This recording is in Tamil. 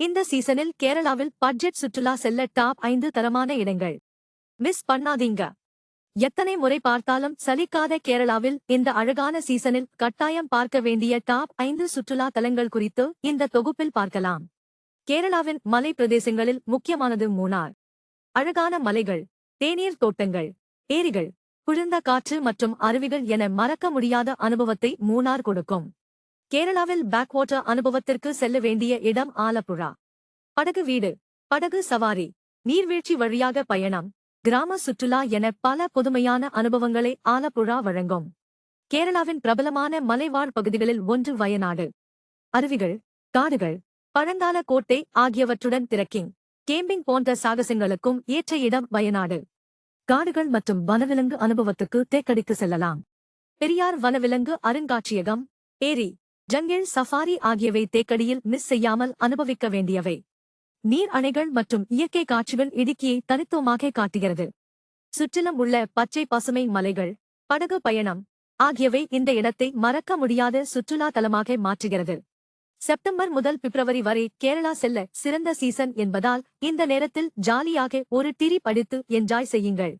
இந்த சீசனில் கேரளாவில் பட்ஜெட் சுற்றுலா செல்ல டாப் ஐந்து தரமான இடங்கள். மிஸ் பண்ணாதீங்க. எத்தனை முறை பார்த்தாலும் சலிக்காத கேரளாவில் இந்த அழகான சீசனில் கட்டாயம் பார்க்க வேண்டிய டாப் ஐந்து சுற்றுலா தலங்கள் குறித்து இந்த தொகுப்பில் பார்க்கலாம். கேரளாவின் மலை பிரதேசங்களில் முக்கியமானது மூணார் அழகான மலைகள் தேநீர் தோட்டங்கள் ஏரிகள் குளிர்ந்த காற்று மற்றும் அருவிகள் என மறக்க முடியாத அனுபவத்தை மூணார் கொடுக்கும். கேரளாவில் பேக்வாட்டர் அனுபவத்திற்கு செல்ல வேண்டிய இடம் ஆலப்புழா. படகு வீடு படகு சவாரி நீர்வீழ்ச்சி வழியாக பயணம் கிராம சுற்றுலா என பல புதுமையான அனுபவங்களை ஆலப்புழா வழங்கும். கேரளாவின் பிரபலமான மலைவாழ் பகுதிகளில் ஒன்று வயநாடு. அருவிகள் காடுகள் பழங்கால கோட்டை ஆகியவற்றுடன் திரக்கிங் கேம்பிங் போன்ற சாகசங்களுக்கும் ஏற்ற இடம் வயநாடு. காடுகள் மற்றும் வனவிலங்கு அனுபவத்துக்கு தேக்கடிக்கு செல்லலாம். பெரியார் வனவிலங்கு அருங்காட்சியகம் ஏரி ஜங்கிள் சஃபாரி ஆகியவை தேக்கடியில் மிஸ் செய்யாமல் அனுபவிக்க வேண்டியவை. நீர் அணைகள் மற்றும் இயற்கை காட்சிகள் இடுக்கியை தனித்துவமாக காட்டுகிறது. சுற்றிலும் உள்ள பச்சை பசுமை மலைகள் படகு பயணம் ஆகியவை இந்த இடத்தை மறக்க முடியாத சுற்றுலா தலமாக மாற்றுகிறது. செப்டம்பர் முதல் பிப்ரவரி வரை கேரளா செல்ல சிறந்த சீசன் என்பதால் இந்த நேரத்தில் ஜாலியாக ஒரு டிரி படித்து என்ஜாய் செய்யுங்கள்.